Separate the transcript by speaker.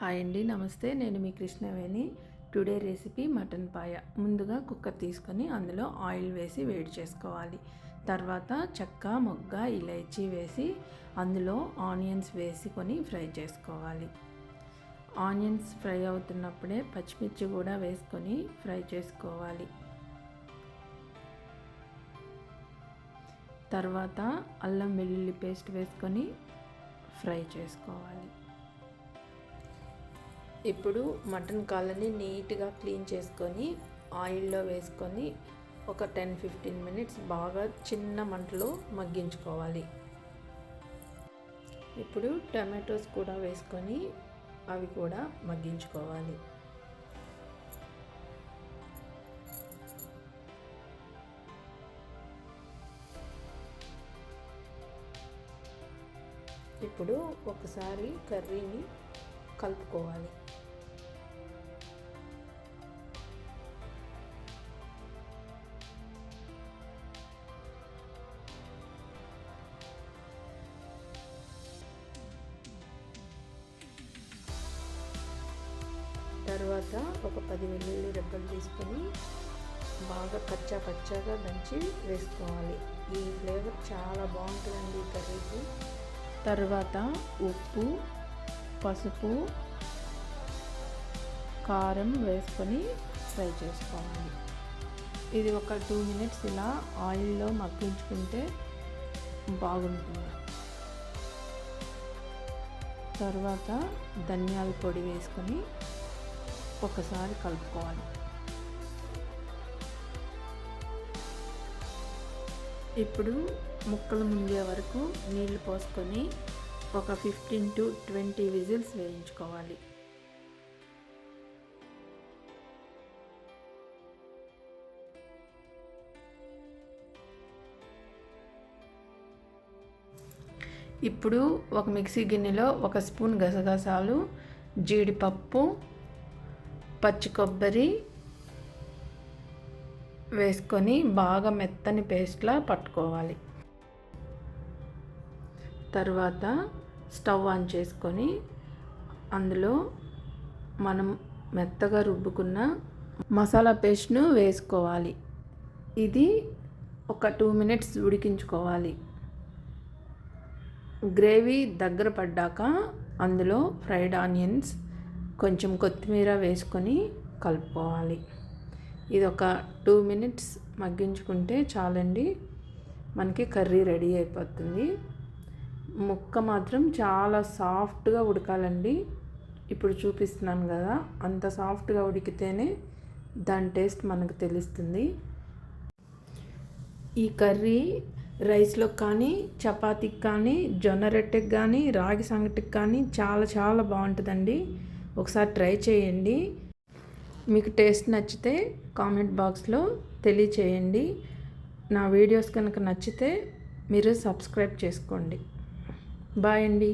Speaker 1: Hi అండి నమస్తే. నేను మీ Krishnaveni. Today recipe mutton paya. ముందుగా కుక్కర్ తీసుకొని అందులో ఆయిల్ వేసి వేడి చేసుకోవాలి. తర్వాత చెక్క మొగ్గ ఇలైచి వేసి అందులో ఆనియన్స్ వేసుకొని ఫ్రై చేసుకోవాలి. ఆనియన్స్ ఫ్రై అవుతున్నప్పుడే పచ్చిమిర్చి కూడా వేసుకొని ఫ్రై చేసుకోవాలి. తర్వాత అల్లం వెల్లుల్లి పేస్ట్ వేసుకొని ఫ్రై చేసుకోవాలి. ఇప్పుడు మటన్ కాళ్ళని నీట్గా క్లీన్ చేసుకొని ఆయిల్లో వేసుకొని ఒక టెన్ ఫిఫ్టీన్ మినిట్స్ బాగా చిన్న మంటలో మగ్గించుకోవాలి. ఇప్పుడు టమాటోస్ కూడా వేసుకొని అవి కూడా మగ్గించుకోవాలి. ఇప్పుడు ఒకసారి కర్రీని కలుపుకోవాలి. తర్వాత ఒక పది వెల్లుల్లి రెబ్బలు తీసుకొని బాగా కచ్చా పచ్చాగా దంచి వేసుకోవాలి. ఈ ఫ్లేవర్ చాలా బాగుంటుందండి కర్రీకి. తర్వాత ఉప్పు పసుపు కారం వేసుకొని ఫ్రై చేసుకోవాలి. ఇది ఒక టూ మినిట్స్ ఇలా ఆయిల్లో మగ్గించుకుంటే బాగుంటుంది. తర్వాత ధనియాల పొడి వేసుకొని ఒకసారి కలుపుకోవాలి. ఇప్పుడు ముక్కలు ముందే వరకు నీళ్ళు పోసుకొని ఒక ఫిఫ్టీన్ టు ట్వంటీ విజిల్స్ వేయించుకోవాలి. ఇప్పుడు ఒక మిక్సీ గిన్నెలో ఒక స్పూన్ గసగసాలు జీడిపప్పు పచ్చి కొబ్బరి వేసుకొని బాగా మెత్తని పేస్ట్లా పట్టుకోవాలి. తర్వాత స్టవ్ ఆన్ చేసుకొని అందులో మనం మెత్తగా రుబ్బుకున్న మసాలా పేస్ట్ను వేసుకోవాలి. ఇది ఒక టూ మినిట్స్ ఉడికించుకోవాలి. గ్రేవీ దగ్గర పడ్డాక అందులో ఫ్రైడ్ ఆనియన్స్ కొంచెం కొత్తిమీర వేసుకొని కలుపుకోవాలి. ఇది ఒక టూ మినిట్స్ మగ్గించుకుంటే చాలండి. మనకి కర్రీ రెడీ అయిపోతుంది. ముక్క మాత్రం చాలా సాఫ్ట్గా ఉడకాలండి. ఇప్పుడు చూపిస్తున్నాను కదా అంత సాఫ్ట్గా ఉడికితేనే దాని టేస్ట్ మనకు తెలుస్తుంది. ఈ కర్రీ రైస్లో కానీ చపాతీకి కానీ జొన్న రొట్టెకి కానీ రాగి సంగటికి కానీ చాలా చాలా బాగుంటుందండి. ఒకసారి ట్రై చేయండి. మీకు టేస్ట్ నచ్చితే కామెంట్ బాక్స్లో తెలియచేయండి. నా వీడియోస్ కనుక నచ్చితే మీరు సబ్స్క్రైబ్ చేసుకోండి. బాయ్ అండి